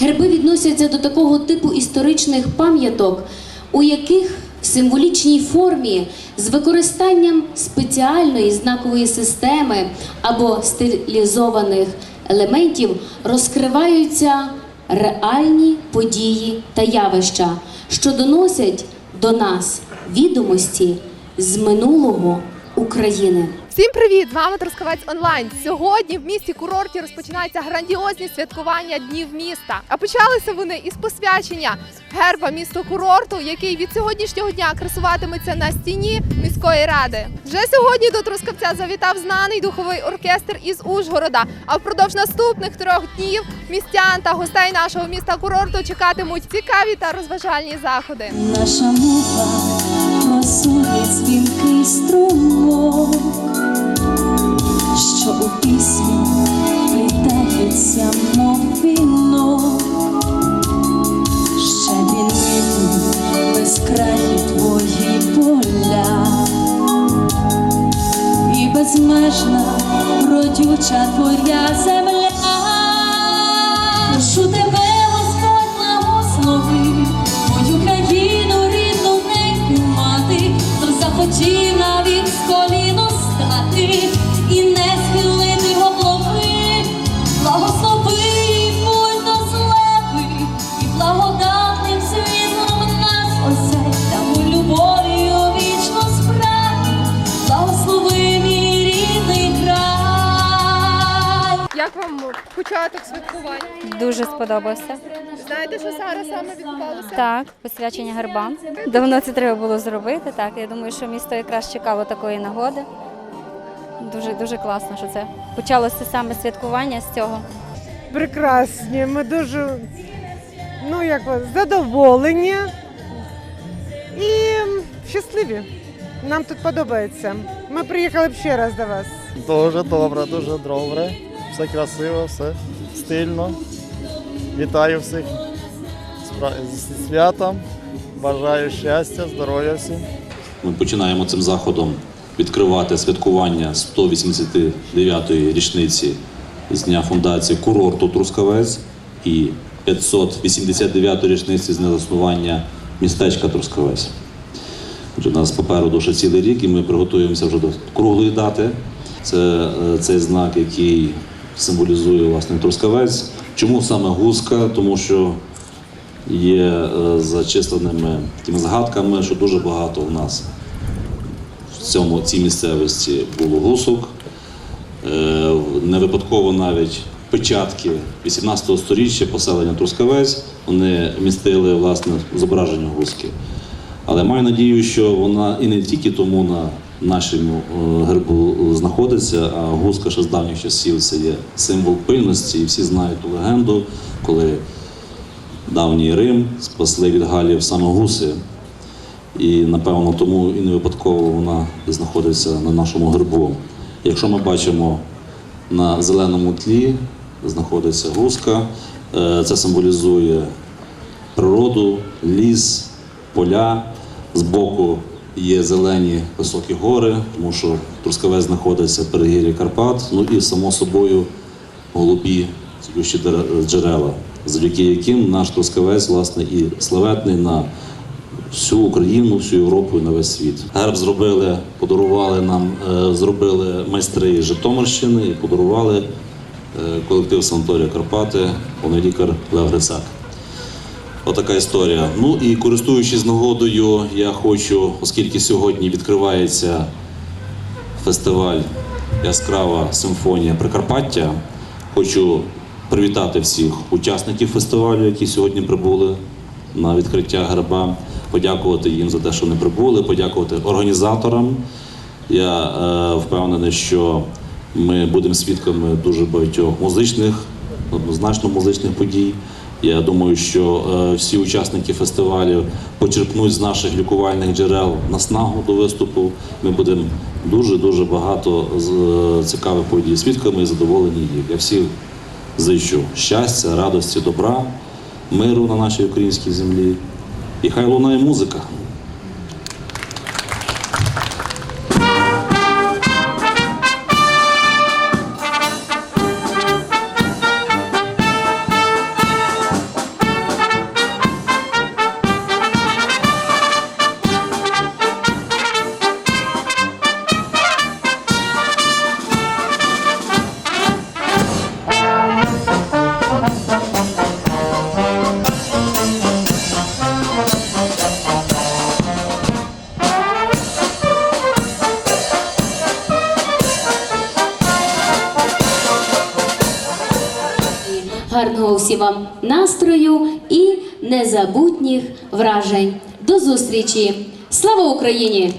Герби відносяться до такого типу історичних пам'яток, у яких в символічній формі з використанням спеціальної знакової системи або стилізованих елементів розкриваються реальні події та явища, що доносять до нас відомості з минулого України. Всім привіт! З вами Трускавець Онлайн. Сьогодні в місті курорті розпочинаються грандіозні святкування днів міста. А почалися вони із посвячення герба міста курорту, який від сьогоднішнього дня красуватиметься на стіні міської ради. Вже сьогодні до Трускавця завітав знаний духовий оркестр із Ужгорода. А впродовж наступних трьох днів містян та гостей нашого міста курорту чекатимуть цікаві та розважальні заходи. Наша мова просунить дзвінкий струмок, що у пісню плітається, мов вінок. Щедрі ниви, безкраї твої поля, і безмежна родюча твоя земля. Початок святкування? Дуже сподобався. Знаєте, що зараз саме відбувалося? Так, посвячення гербам. Давно це треба було зробити. Так, я думаю, що місто якраз чекало такої нагоди. Дуже дуже класно, що це почалося саме святкування з цього. прекрасні. Ми дуже ну, як, задоволені і щасливі. Нам тут подобається. Ми приїхали б ще раз до вас. Дуже добре, дуже добре. Все красиво, все стильно. Вітаю всіх з святом. Бажаю щастя, здоров'я всім. Ми починаємо цим заходом відкривати святкування 189-ї річниці з дня фундації курорту Трускавець і 589-ї річниці з заснування містечка Трускавець. У нас попереду ще цілий рік, і ми приготуємося вже до круглої дати. Це е, цей знак, який символізує власне Трускавець. Чому саме гуска? Тому що є е, за численними такими згадками, що дуже багато у нас в цьому цій місцевості було гусок. Е, Не випадково навіть печатки 18 століття поселення Трускавець вони містили власне зображення гуски. Але маю надію, що вона і не тільки тому на нашому е, гербу знаходиться, а гуска ще з давніх часів це є символ пильності, і всі знають ту легенду, коли давній Рим спасли від Галів саме гуси. І напевно тому і не випадково вона знаходиться на нашому гербу. Якщо ми бачимо на зеленому тлі, знаходиться гуска, е, це символізує природу, ліс, поля. Збоку є зелені високі гори, тому що Трускавець знаходиться в перегір'ї Карпат, ну і само собою голубі цілющі джерела, завдяки яким наш Трускавець власне і славетний на всю Україну, всю Європу і на весь світ. Герб зробили, подарували нам, е, зробили майстри Житомирщини і подарували е, колектив Санаторія Карпати, головний лікар Лев Грицак. Отака історія. Ну і користуючись нагодою, я хочу, оскільки сьогодні відкривається фестиваль Яскрава симфонія Прикарпаття, хочу привітати всіх учасників фестивалю, які сьогодні прибули на відкриття герба, подякувати їм за те, що вони прибули, подякувати організаторам. Я е, впевнений, що ми будемо свідками дуже багатьох музичних, однозначно музичних подій. Я думаю, що е, всі учасники фестивалю почерпнуть з наших лікувальних джерел наснагу до виступу. Ми будемо дуже дуже багато е, цікавих подій свідками і задоволені їх. Я всіх зичу щастя, радості, добра, миру на нашій українській землі. І хай лунає музика. Гарного всім вам настрою і незабутніх вражень. До зустрічі! Слава Україні!